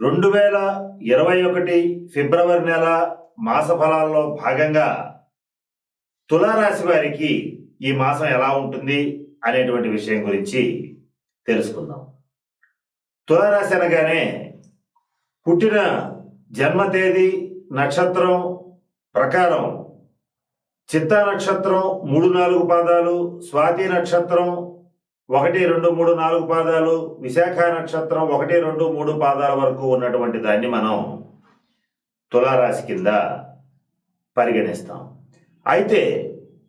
రెండు వేల ఇరవై ఒకటి ఫిబ్రవరి నెల మాస ఫలాల్లో భాగంగా తులారాశి వారికి ఈ మాసం ఎలా ఉంటుంది అనేటువంటి విషయం గురించి తెలుసుకుందాం. తులారాశి అనగానే పుట్టిన జన్మ తేదీ నక్షత్రం ప్రకారం చిత్తా నక్షత్రం మూడు నాలుగు పాదాలు స్వాతి నక్షత్రం ఒకటి రెండు మూడు నాలుగు పాదాలు విశాఖ నక్షత్రం ఒకటి రెండు మూడు పాదాల వరకు ఉన్నటువంటి దాన్ని మనం తులారాశి కింద పరిగణిస్తాం. అయితే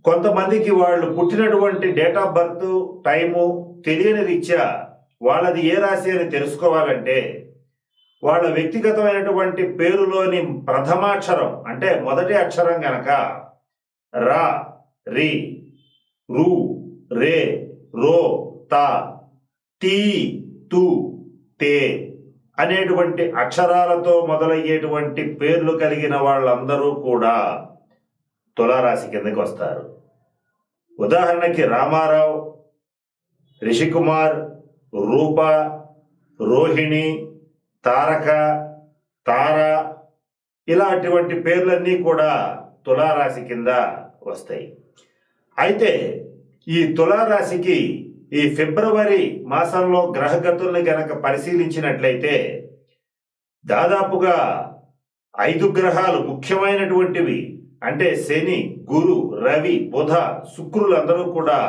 కొంతమందికి వాళ్ళు పుట్టినటువంటి డేట్ ఆఫ్ బర్త్ టైము తెలియని రీత్యా వాళ్ళది ఏ రాశి అని తెలుసుకోవాలంటే వాళ్ళ వ్యక్తిగతమైనటువంటి పేరులోని ప్రథమాక్షరం అంటే మొదటి అక్షరం గనక రా రి రు రే రో తా టీ తు తే అనేటువంటి అక్షరాలతో మొదలయ్యేటువంటి పేర్లు కలిగిన వాళ్ళందరూ కూడా తులారాశి కిందకి వస్తారు. ఉదాహరణకి రామారావు రిషికుమార్ రూప రోహిణి తారక తార ఇలాంటివంటి పేర్లన్నీ కూడా తులారాశి కింద వస్తాయి. అయితే ఈ తులారాశికి ఈ ఫిబ్రవరి మాసంలో గ్రహగతుల్ని గనక పరిశీలించినట్లయితే దాదాపుగా ఐదు గ్రహాలు ముఖ్యమైనటువంటివి. అంటే శని గురు రవి బుధ శుక్రులందరూ కూడా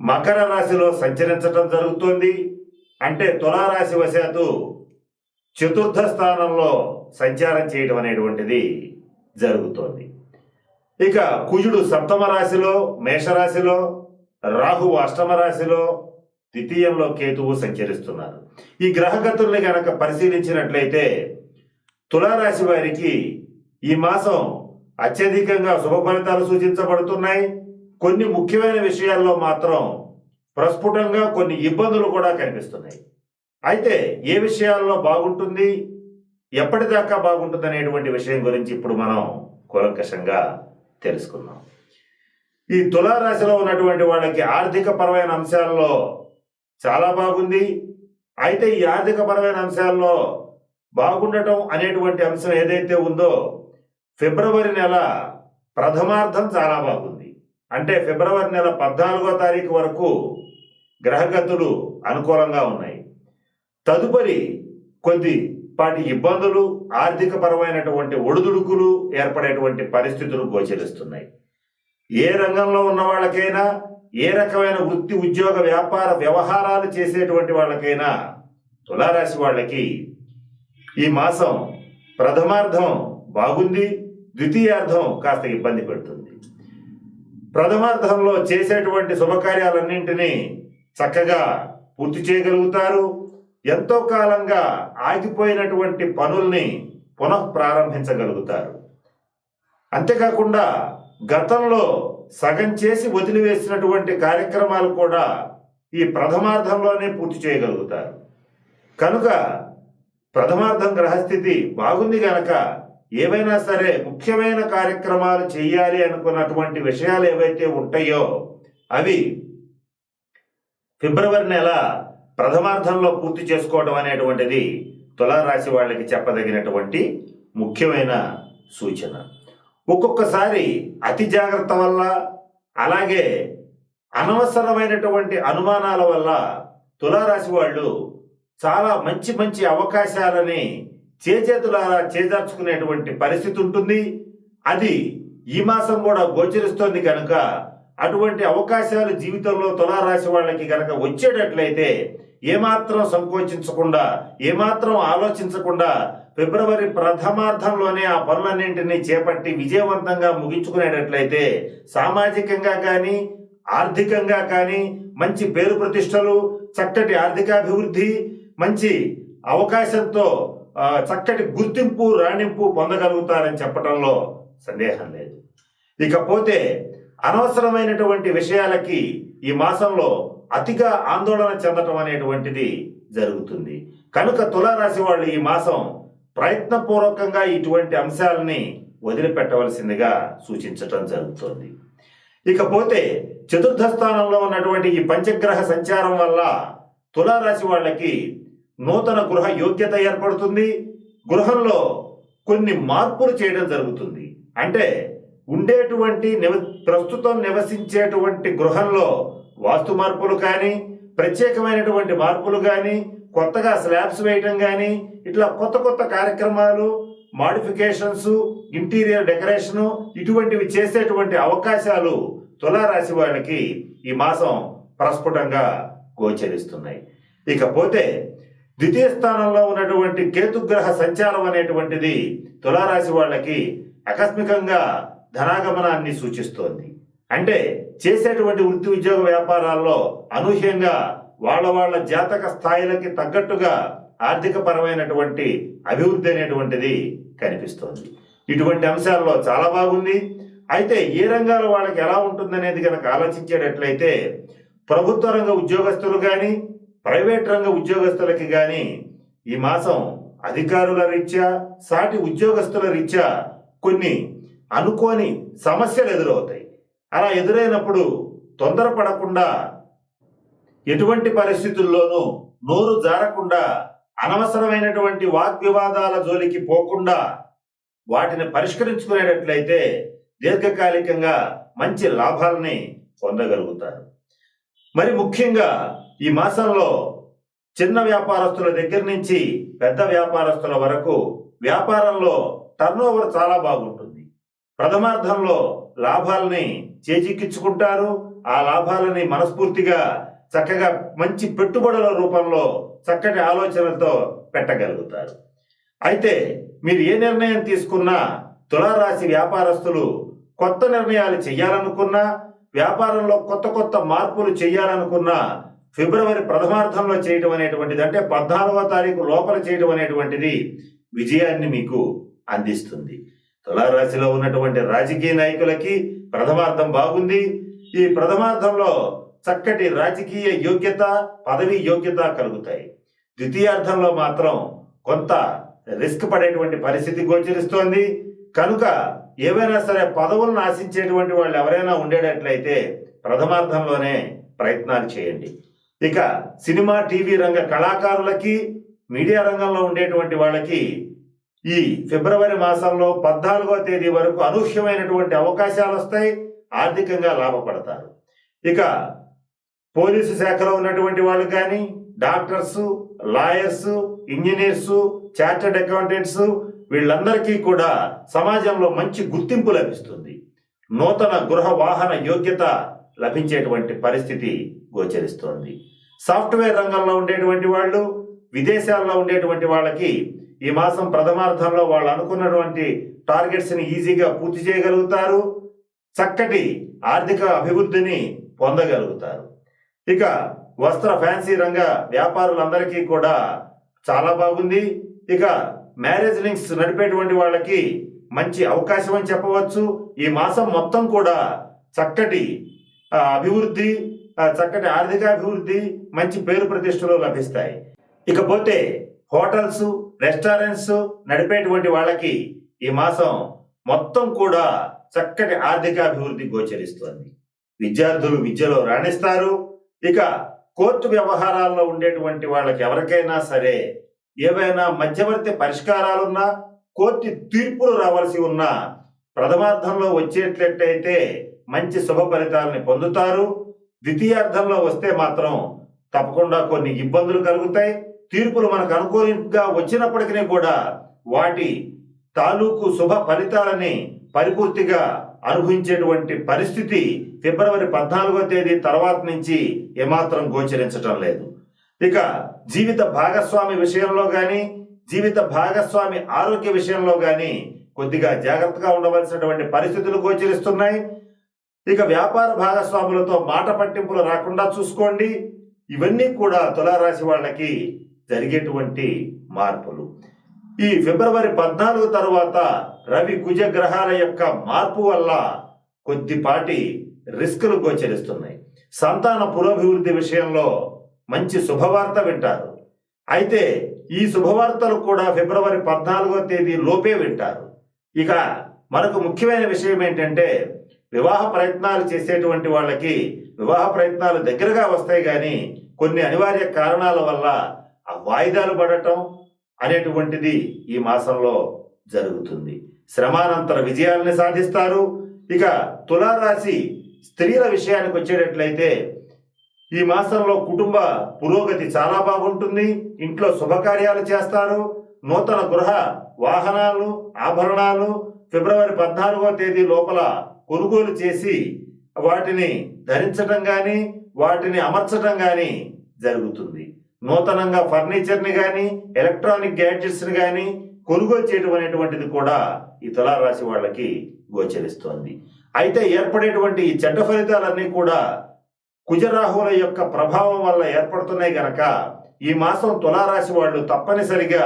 మకర రాశిలో సంచరించటం జరుగుతోంది. అంటే తులారాశి వశాత్తు చతుర్థ స్థానంలో సంచారం చేయడం అనేటువంటిది జరుగుతోంది. ఇక కుజుడు సప్తమ రాశిలో మేషరాశిలో రాహు అష్టమ రాశిలో ద్వితీయంలో కేతువు సంచరిస్తున్నారు. ఈ గ్రహగతుల్ని గనక పరిశీలించినట్లయితే తులారాశి వారికి ఈ మాసం అత్యధికంగా శుభ ఫలితాలు సూచించబడుతున్నాయి. కొన్ని ముఖ్యమైన విషయాల్లో మాత్రం ప్రస్ఫుటంగా కొన్ని ఇబ్బందులు కూడా కనిపిస్తున్నాయి. అయితే ఏ విషయాల్లో బాగుంటుంది ఎప్పటిదాకా బాగుంటుంది అనేటువంటి విషయం గురించి ఇప్పుడు మనం కూలంకషంగా తెలుసుకుందాం. ఈ తులారాశిలో ఉన్నటువంటి వాళ్ళకి ఆర్థిక పరమైన అంశాల్లో చాలా బాగుంది. అయితే ఈ ఆర్థిక పరమైన అంశాల్లో బాగుండటం అనేటువంటి అంశం ఏదైతే ఉందో ఫిబ్రవరి నెల ప్రథమార్థం చాలా బాగుంది. అంటే ఫిబ్రవరి నెల పద్నాలుగో తారీఖు వరకు గ్రహగతులు అనుకూలంగా ఉన్నాయి. తదుపరి కొద్ది పాటి ఇబ్బందులు ఆర్థిక పరమైనటువంటి ఒడిదుడుకులు ఏర్పడేటువంటి పరిస్థితులు గోచరిస్తున్నాయి. ఏ రంగంలో ఉన్న వాళ్ళకైనా ఏ రకమైన వృత్తి ఉద్యోగ వ్యాపార వ్యవహారాలు చేసేటువంటి వాళ్ళకైనా తులారాశి వాళ్ళకి ఈ మాసం ప్రథమార్థం బాగుంది ద్వితీయార్థం కాస్త ఇబ్బంది పెడుతుంది. ప్రథమార్థంలో చేసేటువంటి శుభకార్యాలన్నింటినీ చక్కగా పూర్తి చేయగలుగుతారు. ఎంతో కాలంగా ఆగిపోయినటువంటి పనుల్ని పునఃప్రారంభించగలుగుతారు. అంతేకాకుండా గతంలో సగం చేసి వదిలివేసినటువంటి కార్యక్రమాలు కూడా ఈ ప్రథమార్థంలోనే పూర్తి చేయగలుగుతారు. కనుక ప్రథమార్థం గ్రహస్థితి బాగుంది గనక ఏవైనా సరే ముఖ్యమైన కార్యక్రమాలు చేయాలి అనుకున్నటువంటి విషయాలు ఏవైతే ఉంటాయో అవి ఫిబ్రవరి నెల ప్రథమార్థంలో పూర్తి చేసుకోవడం అనేటువంటిది తులారాశి వాళ్ళకి చెప్పదగినటువంటి ముఖ్యమైన సూచన. ఒక్కొక్కసారి అతి జాగ్రత్త వల్ల అలాగే అనవసరమైనటువంటి అనుమానాల వల్ల తులారాశి వాళ్ళు చాలా మంచి మంచి అవకాశాలని చేజేతులారా చేజార్చుకునేటువంటి పరిస్థితి ఉంటుంది. అది ఈ మాసం కూడా గోచరిస్తోంది కనుక అటువంటి అవకాశాలు జీవితంలో తులారాశి వాళ్ళకి కనుక వచ్చేటట్లయితే ఏమాత్రం సంకోచించకుండా ఏమాత్రం ఆలోచించకుండా ఫిబ్రవరి ప్రథమార్థంలోనే ఆ పనులన్నింటినీ చేపట్టి విజయవంతంగా ముగించుకునేటట్లయితే సామాజికంగా కానీ ఆర్థికంగా కానీ మంచి పేరు ప్రతిష్టలు చక్కటి ఆర్థికాభివృద్ధి మంచి అవకాశంతో చక్కటి గుర్తింపు రాణింపు పొందగలుగుతారని చెప్పడంలో సందేహం లేదు. ఇకపోతే అనవసరమైనటువంటి విషయాలకి ఈ మాసంలో అతిగా ఆందోళన చెందటం అనేటువంటిది జరుగుతుంది. కనుక తులారాశి వాళ్ళు ఈ మాసం ప్రయత్నపూర్వకంగా ఇటువంటి అంశాలని వదిలిపెట్టవలసిందిగా సూచించటం జరుగుతుంది. ఇకపోతే చతుర్థ స్థానంలో ఉన్నటువంటి ఈ పంచగ్రహ సంచారం వల్ల తులారాశి వాళ్ళకి నూతన గృహ యోగ్యత ఏర్పడుతుంది. గృహంలో కొన్ని మార్పులు చేయడం జరుగుతుంది. అంటే ఉండేటువంటి నివ ప్రస్తుతం నివసించేటువంటి గృహంలో వాస్తు మార్పులు కానీ ప్రత్యేకమైనటువంటి మార్పులు కానీ కొత్తగా స్లాబ్స్ వేయటం కానీ ఇట్లా కొత్త కొత్త కార్యక్రమాలు మాడిఫికేషన్స్ ఇంటీరియర్ డెకరేషను ఇటువంటివి చేసేటువంటి అవకాశాలు తులారాశి వాళ్ళకి ఈ మాసం ప్రస్ఫుటంగా గోచరిస్తున్నాయి. ఇకపోతే ద్వితీయ స్థానంలో ఉన్నటువంటి కేతుగ్రహ సంచారం అనేటువంటిది తులారాశి వాళ్ళకి ఆకస్మికంగా ధనాగమనాన్ని సూచిస్తోంది. అంటే చేసేటువంటి వృత్తి ఉద్యోగ వ్యాపారాల్లో అనూహ్యంగా వాళ్ళ వాళ్ళ జాతక స్థాయిలకి తగ్గట్టుగా ఆర్థిక పరమైనటువంటి అభివృద్ధి అనేటువంటిది కనిపిస్తోంది. ఇటువంటి అంశాల్లో చాలా బాగుంది. అయితే ఏ రంగాల వాళ్ళకి ఎలా ఉంటుందనేది కనుక ఆలోచించేటట్లయితే ప్రభుత్వ రంగ ఉద్యోగస్తులు కానీ ప్రైవేట్ రంగ ఉద్యోగస్తులకి కానీ ఈ మాసం అధికారుల రీత్యా సాటి ఉద్యోగస్తుల రీత్యా కొన్ని అనుకోని సమస్యలు ఎదురవుతాయి. అలా ఎదురైనప్పుడు తొందరపడకుండా ఎటువంటి పరిస్థితుల్లోనూ నోరు జారకుండా అనవసరమైనటువంటి వాగ్వివాదాల జోలికి పోకుండా వాటిని పరిష్కరించుకునేటట్లయితే దీర్ఘకాలికంగా మంచి లాభాలని పొందగలుగుతారు. మరి ముఖ్యంగా ఈ మాసంలో చిన్న వ్యాపారస్తుల దగ్గర నుంచి పెద్ద వ్యాపారస్తుల వరకు వ్యాపారంలో టర్నోవర్ చాలా బాగుంటుంది. ప్రథమార్థంలో లాభాలని చేజిక్కించుకుంటారు. ఆ లాభాలని మనస్ఫూర్తిగా చక్కగా మంచి పెట్టుబడుల రూపంలో చక్కటి ఆలోచనలతో పెట్టగలుగుతారు. అయితే మీరు ఏ నిర్ణయం తీసుకున్నా తులారాశి వ్యాపారస్తులు కొత్త నిర్ణయాలు చేయాలనుకున్నా వ్యాపారంలో కొత్త కొత్త మార్పులు చేయాలనుకున్నా ఫిబ్రవరి ప్రథమార్థంలో చేయడం అనేటువంటిది అంటే పద్నాలుగవ తారీఖు లోపల చేయడం అనేటువంటిది విజయాన్ని మీకు అందిస్తుంది. తులారాశిలో ఉన్నటువంటి రాజకీయ నాయకులకి ప్రథమార్థం బాగుంది. ఈ ప్రథమార్థంలో చక్కటి రాజకీయ యోగ్యత పదవి యోగ్యత కలుగుతాయి. ద్వితీయార్థంలో మాత్రం కొంత రిస్క్ పడేటువంటి పరిస్థితి గోచరిస్తోంది. కనుక ఏవైనా సరే పదవులను ఆశించేటువంటి వాళ్ళు ఎవరైనా ఉండేటట్లయితే ప్రథమార్థంలోనే ప్రయత్నాలు చేయండి. ఇక సినిమా టీవీ రంగ కళాకారులకి మీడియా రంగంలో ఉండేటువంటి వాళ్ళకి ఈ ఫిబ్రవరి మాసంలో పద్నాలుగో తేదీ వరకు అనూహ్యమైనటువంటి అవకాశాలు వస్తాయి ఆర్థికంగా లాభపడతారు. ఇక పోలీసు శాఖలో ఉన్నటువంటి వాళ్ళు కానీ doctors lawyers engineers chartered accountants వీళ్ళందరికీ కూడా సమాజంలో మంచి గుర్తింపు లభిస్తుంది. నూతన గృహ వాహన యోగ్యత లభించేటువంటి పరిస్థితి గోచరిస్తోంది. సాఫ్ట్వేర్ రంగంలో ఉండేటువంటి వాళ్ళు విదేశాల్లో ఉండేటువంటి వాళ్ళకి ఈ మాసం ప్రథమార్థంలో వాళ్ళు అనుకున్నటువంటి టార్గెట్స్ని ఈజీగా పూర్తి చేయగలుగుతారు. చక్కటి ఆర్థిక అభివృద్ధిని పొందగలుగుతారు. ఇక వస్త్ర ఫ్యాన్సీ రంగ వ్యాపారులందరికీ కూడా చాలా బాగుంది. ఇక మ్యారేజ్ లింక్స్ నడిపేటువంటి వాళ్ళకి మంచి అవకాశం అని చెప్పవచ్చు. ఈ మాసం మొత్తం కూడా చక్కటి అభివృద్ధి చక్కటి ఆర్థిక అభివృద్ధి మంచి పేరు ప్రతిష్టలు లభిస్తాయి. ఇకపోతే హోటల్స్ రెస్టారెంట్స్ నడిపేటువంటి వాళ్ళకి ఈ మాసం మొత్తం కూడా చక్కటి ఆర్థిక అభివృద్ధి గోచరిస్తోంది. విద్యార్థులు విద్యలో రాణిస్తారు. ఇక కోర్టు వ్యవహారాల్లో ఉండేటువంటి వాళ్ళకి ఎవరికైనా సరే ఏవైనా మధ్యవర్తి పరిష్కారాలున్నా కోర్టు తీర్పులు రావాల్సి ఉన్నా ప్రథమార్థంలో వచ్చేటట్టయితే మంచి శుభ ఫలితాలని పొందుతారు. ద్వితీయార్థంలో వస్తే మాత్రం తప్పకుండా కొన్ని ఇబ్బందులు కలుగుతాయి. తీర్పులు మనకు అనుకూలంగా వచ్చినప్పటికీ కూడా వాటి తాలూకు శుభ ఫలితాలని పరిపూర్తిగా అనుభవించేటువంటి పరిస్థితి ఫిబ్రవరి పద్నాలుగో తేదీ తర్వాత నుంచి ఏమాత్రం గోచరించటం లేదు. ఇక జీవిత భాగస్వామి విషయంలో కానీ జీవిత భాగస్వామి ఆరోగ్య విషయంలో కానీ కొద్దిగా జాగ్రత్తగా ఉండవలసినటువంటి పరిస్థితులు గోచరిస్తున్నాయి. ఇక వ్యాపార భాగస్వాములతో మాట పట్టింపులు రాకుండా చూసుకోండి. ఇవన్నీ కూడా తులారాశి వాళ్ళకి జరిగేటువంటి మార్పులు. ఈ ఫిబ్రవరి పద్నాలుగు తర్వాత రవి కుజ గ్రహాల యొక్క మార్పు వల్ల కొద్దిపాటి రిస్కులు గోచరిస్తున్నాయి. సంతాన పురోభివృద్ధి విషయంలో మంచి శుభవార్త వింటారు. అయితే ఈ శుభవార్తలు కూడా ఫిబ్రవరి పద్నాలుగో తేదీ లోపే వింటారు. ఇక మనకు ముఖ్యమైన విషయం ఏంటంటే వివాహ ప్రయత్నాలు చేసేటువంటి వాళ్ళకి వివాహ ప్రయత్నాలు దగ్గరగా వస్తాయి కానీ కొన్ని అనివార్య కారణాల వల్ల ఆ వాయిదాలు పడటం అనేటువంటిది ఈ మాసంలో జరుగుతుంది. శ్రమానంతర విజయాల్ని సాధిస్తారు. ఇక తులారాశి స్త్రీల విషయానికి వచ్చేటట్లయితే ఈ మాసంలో కుటుంబ పురోగతి చాలా బాగుంటుంది. ఇంట్లో శుభకార్యాలు చేస్తారు. నూతన గృహ వాహనాలు ఆభరణాలు ఫిబ్రవరి పద్నాలుగో తేదీ లోపల కొనుగోలు చేసి వాటిని ధరించటం కానీ వాటిని అమర్చటం కానీ జరుగుతుంది. నూతనంగా ఫర్నిచర్ని కానీ ఎలక్ట్రానిక్ గ్యాడ్జెట్స్ని కానీ కొనుగోలు చేయడం అనేటువంటిది కూడా ఈ తులారాశి వాళ్ళకి గోచరిస్తోంది. అయితే ఏర్పడేటువంటి ఈ చెడ్డ ఫలితాలన్నీ కూడా కుజరాహువుల యొక్క ప్రభావం వల్ల ఏర్పడుతున్నాయి గనక ఈ మాసం తులారాశి వాళ్ళు తప్పనిసరిగా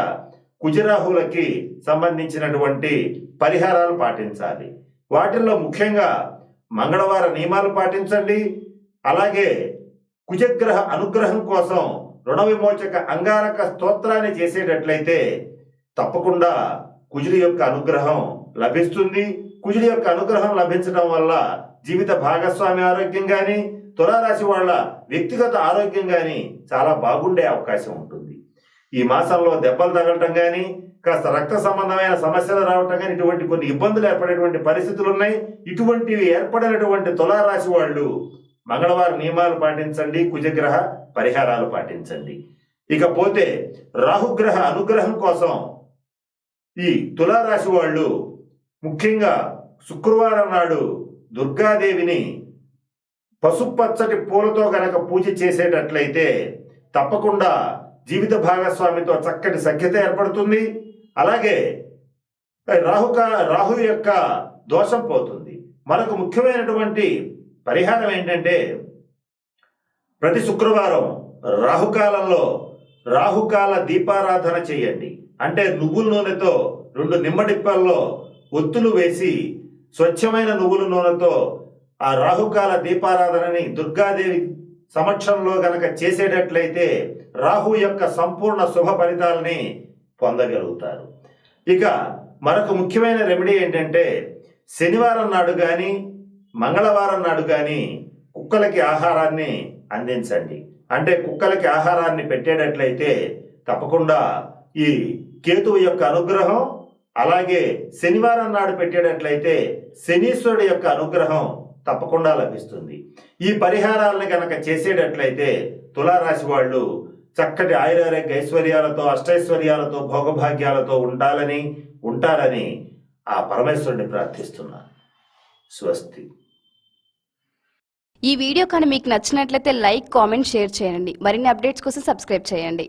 కుజరాహువులకి సంబంధించినటువంటి పరిహారాలు పాటించాలి. వాటిల్లో ముఖ్యంగా మంగళవార నియమాలు పాటించండి. అలాగే కుజగ్రహ అనుగ్రహం కోసం రుణ విమోచక అంగారక స్తోత్రాన్ని చేసేటట్లయితే తప్పకుండా కుజుడి యొక్క అనుగ్రహం లభిస్తుంది. కుజుడి యొక్క అనుగ్రహం లభించడం వల్ల జీవిత భాగస్వామి ఆరోగ్యం కానీ తులారాశి వాళ్ళ వ్యక్తిగత ఆరోగ్యం కానీ చాలా బాగుండే అవకాశం ఉంటుంది. ఈ మాసంలో దెబ్బలు తగలటం కానీ కాస్త రక్త సంబంధమైన సమస్యలు రావటం కానీ ఇటువంటి కొన్ని ఇబ్బందులు ఏర్పడేటువంటి పరిస్థితులు ఉన్నాయి. ఇటువంటివి ఏర్పడినటువంటి తులారాశి వాళ్ళు మంగళవారం నియమాలు పాటించండి కుజగ్రహ పరిహారాలు పాటించండి. ఇకపోతే రాహుగ్రహ అనుగ్రహం కోసం ఈ తులారాశి వాళ్ళు ముఖ్యంగా శుక్రవారం నాడు దుర్గాదేవిని పసుపచ్చటి పూలతో గనక పూజ చేసేటట్లయితే తప్పకుండా జీవిత భాగస్వామితో చక్కటి సఖ్యత ఏర్పడుతుంది. అలాగే రాహుక రాహు యొక్క దోషం పోతుంది. మనకు ముఖ్యమైనటువంటి పరిహారం ఏంటంటే ప్రతి శుక్రవారం రాహుకాలంలో రాహుకాల దీపారాధన చేయండి. అంటే నువ్వుల నూనెతో రెండు నిమ్మడిప్పల్లో ఒత్తులు వేసి స్వచ్ఛమైన నువ్వుల నూనెతో ఆ రాహుకాల దీపారాధనని దుర్గాదేవి సమక్షంలో గనక చేసేటట్లయితే రాహు యొక్క సంపూర్ణ శుభ ఫలితాలని పొందగలుగుతారు. ఇక మరొక ముఖ్యమైన రెమెడీ ఏంటంటే శనివారం నాడు కానీ మంగళవారం నాడు కానీ కుక్కలకి ఆహారాన్ని అందించండి. అంటే కుక్కలకి ఆహారాన్ని పెట్టేటట్లయితే తప్పకుండా ఈ కేతువు యొక్క అనుగ్రహం అలాగే శనివారం నాడు పెట్టేటట్లయితే శనీశ్వరుడు యొక్క అనుగ్రహం తప్పకుండా లభిస్తుంది. ఈ పరిహారాలను గనక చేసేటట్లయితే తులారాశి వాళ్ళు చక్కటి ఆయురారోగ్య ఐశ్వర్యాలతో అష్టైశ్వర్యాలతో భోగభాగ్యాలతో ఉండాలని ఉంటారని ఆ పరమేశ్వరుని ప్రార్థిస్తున్నాను. స్వస్తి. ఈ వీడియో కానీ మీకు నచ్చినట్లయితే లైక్ కామెంట్ షేర్ చేయండి. మరిన్ని అప్డేట్స్ కోసం సబ్స్క్రైబ్ చేయండి.